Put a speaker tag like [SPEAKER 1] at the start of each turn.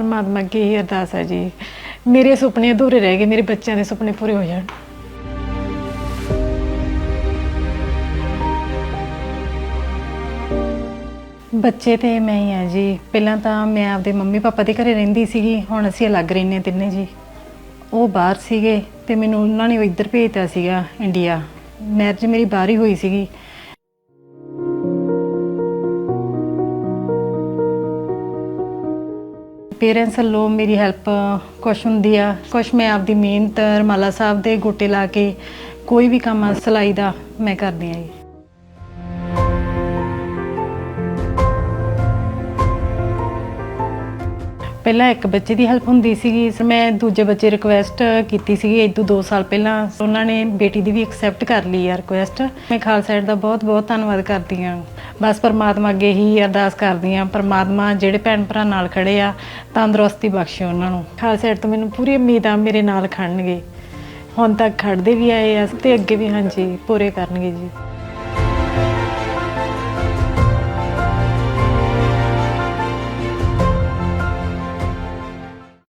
[SPEAKER 1] ਪਰਮਾਤਮਾ ਅੱਗੇ ਹੀ ਅਰਦਾਸ ਹੈ ਜੀ। ਮੇਰੇ ਸੁਪਨੇ ਅਧੂਰੇ ਰਹਿ ਗਏ, ਮੇਰੇ ਬੱਚਿਆਂ ਦੇ ਸੁਪਨੇ ਪੂਰੇ ਹੋ ਜਾਣ। ਬੱਚੇ ਤੇ ਮੈਂ ਹੀ ਆ ਜੀ। ਪਹਿਲਾਂ ਤਾਂ ਮੈਂ ਆਪਦੇ ਮੰਮੀ ਪਾਪਾ ਦੇ ਘਰੇ ਰਹਿੰਦੀ ਸੀਗੀ, ਹੁਣ ਅਸੀਂ ਅਲੱਗ ਰਹਿੰਦੇ ਹਾਂ ਤਿੰਨੇ ਜੀ। ਉਹ ਬਾਹਰ ਸੀਗੇ ਤੇ ਮੈਨੂੰ ਉਹਨਾਂ ਨੇ ਇੱਧਰ ਭੇਜਤਾ ਸੀਗਾ, ਇੰਡੀਆ। ਮੈਰਿਜ ਮੇਰੀ ਬਾਹਰ ਹੀ ਹੋਈ ਸੀਗੀ। ਪੇਰੈਂਟਸ ਵੱਲੋਂ ਮੇਰੀ ਹੈਲਪ ਕੁਛ ਹੁੰਦੀ ਆ। ਕੁਛ ਮੈਂ ਆਪਦੀ ਮਿਹਨਤ ਰਮਾਲਾ ਸਾਹਿਬ ਦੇ ਗੋਟੇ ਲਾ ਕੇ ਕੋਈ ਵੀ ਕੰਮ ਆ, ਸਿਲਾਈ ਦਾ ਮੈਂ ਕਰਦੀ ਆ ਜੀ। ਪਹਿਲਾਂ ਇੱਕ ਬੱਚੇ ਦੀ ਹੈਲਪ ਹੁੰਦੀ ਸੀਗੀ। ਫਿਰ ਮੈਂ ਦੂਜੇ ਬੱਚੇ ਰਿਕੁਐਸਟ ਕੀਤੀ ਸੀਗੀ ਇਦੋਂ 2 ਸਾਲ ਪਹਿਲਾਂ। ਉਹਨਾਂ ਨੇ ਬੇਟੀ ਦੀ ਵੀ ਐਕਸੈਪਟ ਕਰ ਲਈ ਆ ਰਿਕੁਐਸਟ ਮੈਂ ਖਾਲਸਾ ਏਡ ਦਾ ਬਹੁਤ ਬਹੁਤ ਧੰਨਵਾਦ ਕਰਦੀ ਹਾਂ। ਬਸ ਪਰਮਾਤਮਾ ਅੱਗੇ ਹੀ ਅਰਦਾਸ ਕਰਦੀ ਹਾਂ। ਪਰਮਾਤਮਾ ਜਿਹੜੇ ਭੈਣ ਭਰਾ ਨਾਲ ਖੜੇ ਆ, ਤੰਦਰੁਸਤੀ ਬਖਸ਼ੇ ਉਹਨਾਂ ਨੂੰ। ਖਾਲਸਾ ਏਡ ਤੋਂ ਮੈਨੂੰ ਪੂਰੀ ਉਮੀਦ ਆ ਮੇਰੇ ਨਾਲ ਖੜਨਗੇ। ਹੁਣ ਤੱਕ ਖੜਦੇ ਵੀ ਆਏ ਆ ਤੇ ਅੱਗੇ ਵੀ ਹਾਂਜੀ, ਪੂਰੇ ਕਰਨਗੇ ਜੀ।